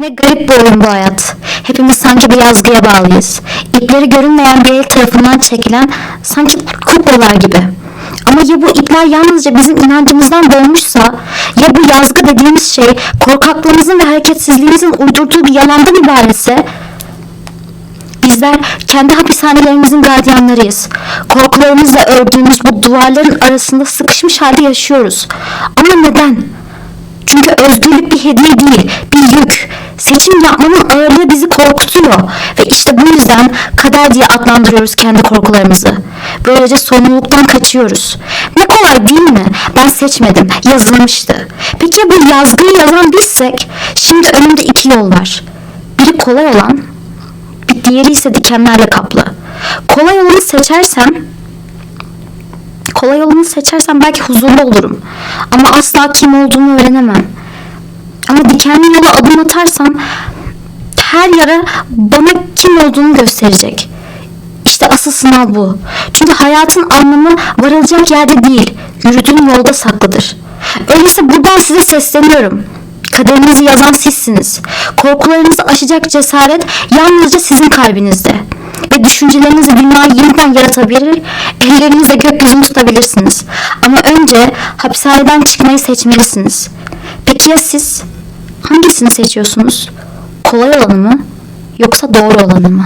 Ne garip bir oyun bu hayat. Hepimiz sanki bir yazgıya bağlıyız. İpleri görünmeyen bir el tarafından çekilen sanki kuklalar gibi. Ama ya bu ipler yalnızca bizim inancımızdan doğmuşsa, ya bu yazgı dediğimiz şey korkaklığımızın ve hareketsizliğimizin uydurduğu bir yalandan ibaretse, Bizler kendi hapishanelerimizin gardiyanlarıyız. Korkularımızla ördüğümüz bu duvarların arasında sıkışmış halde yaşıyoruz. Ama neden? Çünkü özgürlük bir hediye değil, bir yük. Seçim yapmanın ağırlığı bizi korkutuyor. Ve işte bu yüzden kader diye adlandırıyoruz kendi korkularımızı. Böylece sorumluluktan kaçıyoruz. Ne kolay değil mi? Ben seçmedim, yazılmıştı. Peki bu yazgıyı yazan bizsek? Şimdi önümde iki yol var. Biri kolay olan, diğeri ise dikenlerle kaplı. Kolay olanı seçersem kolay olanı seçersem belki huzurlu olurum. Ama asla kim olduğumu öğrenemem. Ama dikenli yola adım atarsam her yara bana kim olduğunu gösterecek. İşte asıl sınav bu. Çünkü hayatın anlamı varılacak yerde değil, yürüdüğün yolda saklıdır. Öyleyse buradan size sesleniyorum. Kaderinizi yazan sizsiniz. Korkularınızı aşacak cesaret yalnızca sizin kalbinizde. Ve düşüncelerinizle dünyayı yeniden yaratabilir, ellerinizle gökyüzünü tutabilirsiniz. Ama önce hapishaneden çıkmayı seçmelisiniz. Peki ya siz? Hangisini seçiyorsunuz? Kolay olanı mı? Yoksa doğru olanı mı?